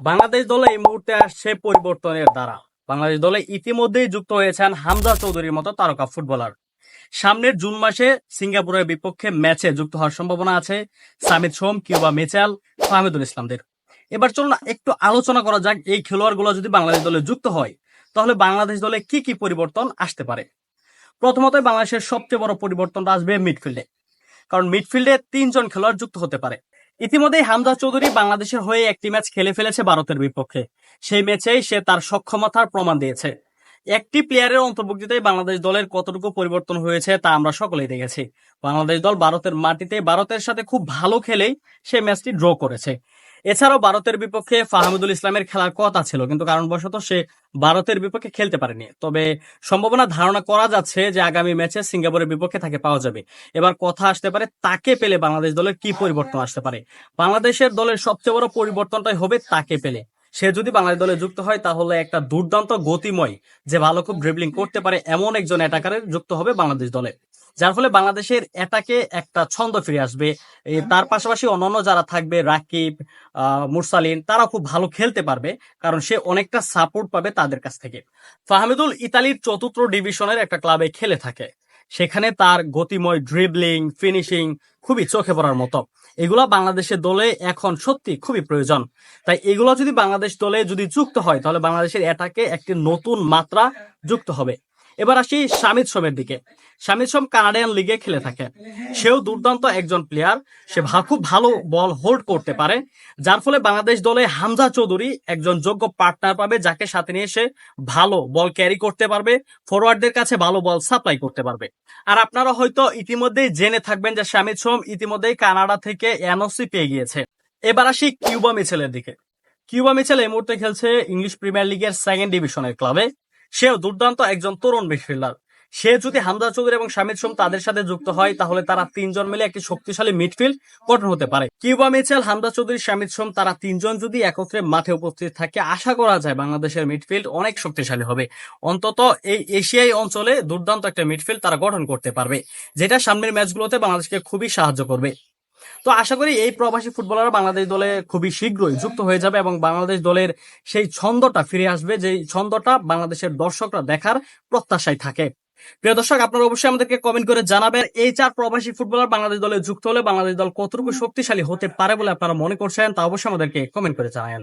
বাংলাদেশ দলে এই মুহূর্তে আসছে পরিবর্তনের দ্বারা। বাংলাদেশ দলে ইতিমধ্যেই যুক্ত হয়েছেন হামজা চৌধুরীর মতো তারকা ফুটবলার। সামনের জুন মাসে সিঙ্গাপুরের বিপক্ষে ম্যাচে যুক্ত হওয়ার সম্ভাবনা আছে সামিদ সোম, কিউবা মিচেল, ফাহমিদুল ইসলামদের। এবার চলুন একটু আলোচনা করা যাক এই খেলোয়াড়গুলো যদি বাংলাদেশ দলে যুক্ত হয়, তাহলে বাংলাদেশ দলে কি কি পরিবর্তন আসতে পারে? প্রথমত বাংলাদেশের সবচেয়ে বড় পরিবর্তনটা আসবে মিডফিল্ডে। কারণ মিডফিল্ডে তিনজন খেলোয়াড় যুক্ত হতে পারে। ইতিমধ্যেই হামজা চৌধুরী বাংলাদেশের হয়ে একটি ম্যাচ খেলে ফেলেছে ভারতের বিপক্ষে। সেই ম্যাচেই সে তার সক্ষমতার প্রমাণ দিয়েছে। একটি প্লেয়ারের অন্তর্ভুক্তিতে বাংলাদেশ দলের কতটুকু পরিবর্তন হয়েছে তা আমরা সকলেই দেখেছি। বাংলাদেশ দল ভারতের মাটিতে ভারতের সাথে খুব ভালো খেলেই সে ম্যাচটি ড্র করেছে। এছাড়াও ভারতের বিপক্ষে ফাহমিদুল ইসলামের খেলার কথা ছিল, কিন্তু কারণবশত সে ভারতের বিপক্ষে খেলতে পারেনি। তবে সম্ভাবনা ধারণা করা যাচ্ছে যে আগামী ম্যাচে সিঙ্গাপুরের বিপক্ষে তাকে পাওয়া যাবে। এবার কথা আসতে পারে তাকে পেলে বাংলাদেশ দলের কি পরিবর্তন আসতে পারে। বাংলাদেশের দলের সবচেয়ে বড় পরিবর্তনটাই হবে তাকে পেলে। সে যদি বাংলাদেশ দলে যুক্ত হয়, তাহলে একটা দুর্দান্ত গতিময় যে ভালো খুব ড্রিবলিং করতে পারে, এমন একজন অ্যাটাকারের যুক্ত হবে বাংলাদেশ দলে। যার ফলে বাংলাদেশের এটাকে একটা ছন্দ ফিরে আসবে। তার পাশাপাশি অন্যান্য যারা থাকবে রাকিব মুরসালিন তারা খুব ভালো খেলতে পারবে কারণ সে অনেকটা সাপোর্ট পাবে তাদের কাছ থেকে। ফাহমিদুল ইতালির চতুর্থ ডিভিশনের একটা ক্লাবে খেলে থাকে। সেখানে তার গতিময় ড্রিবলিং ফিনিশিং খুবই চোখে পড়ার মতো। এগুলো বাংলাদেশের দলে এখন সত্যি খুবই প্রয়োজন। তাই এগুলো যদি বাংলাদেশ দলে যদি যুক্ত হয় তাহলে বাংলাদেশের এটাকে একটি নতুন মাত্রা যুক্ত হবে। এবার আসি শামিদ সোমের দিকে। শামিদ সোম কানাডিয়ান লিগে খেলে থাকে। সেও দুর্দান্ত একজন প্লেয়ার সে খুব ভালো বল হোল্ড করতে পারে। যার ফলে বাংলাদেশ দলে হামজা চৌধুরী একজন যোগ্য পার্টনার পাবে, যাকে সাথে নিয়ে সে ভালো বল ক্যারি করতে পারবে ফরওয়ার্ডদের কাছে ভালো বল সাপ্লাই করতে পারবে। আর আপনারা হয়তো ইতিমধ্যেই জেনে থাকবেন যে শামিদ সোম ইতিমধ্যেই কানাডা থেকে এনওসি পেয়ে গিয়েছে। এবার আসি কিউবা মিছেলের দিকে। কিউবা মিছেল এই মুহূর্তে খেলছে ইংলিশ প্রিমিয়ার লিগের সেকেন্ড ডিভিশনের ক্লাবে সেও দুর্দান্ত একজন তরুণ মিডফিল্ডার সে যদি হামজা চৌধুরী এবং শামিদ সোম তাদের সাথে যুক্ত হয়, তাহলে তারা তিনজন মিলে একটি শক্তিশালী মিডফিল্ড গঠন হতে পারে। কিউবা মিচেল, হামজা চৌধুরী, শামিদ সোম তারা তিনজন যদি একত্রে মাঠে উপস্থিত থাকে, আশা করা যায় বাংলাদেশের মিডফিল্ড অনেক শক্তিশালী হবে। অন্তত এই এশিয়াই অঞ্চলে দুর্দান্ত একটা মিডফিল্ড তারা গঠন করতে পারবে, যেটা সামনের ম্যাচগুলোতে বাংলাদেশকে খুবই সাহায্য করবে। তো আশা করি এই প্রবাসী ফুটবলাররা বাংলাদেশ দলে খুবই শীঘ্রই যুক্ত হয়ে যাবে এবং বাংলাদেশ দলের সেই ছন্দটা ফিরে আসবে যে ছন্দটা বাংলাদেশের দর্শকরা দেখার প্রত্যাশায় থাকে। প্রিয় দর্শক, আপনারা অবশ্যই আমাদেরকে কমেন্ট করে জানাবেন, এই চার প্রবাসী ফুটবলার বাংলাদেশ দলে যুক্ত হলে বাংলাদেশ দল কতটুকু শক্তিশালী হতে পারে বলে আপনারা মনে করছেন, তা অবশ্যই আমাদেরকে কমেন্ট করে জানাবেন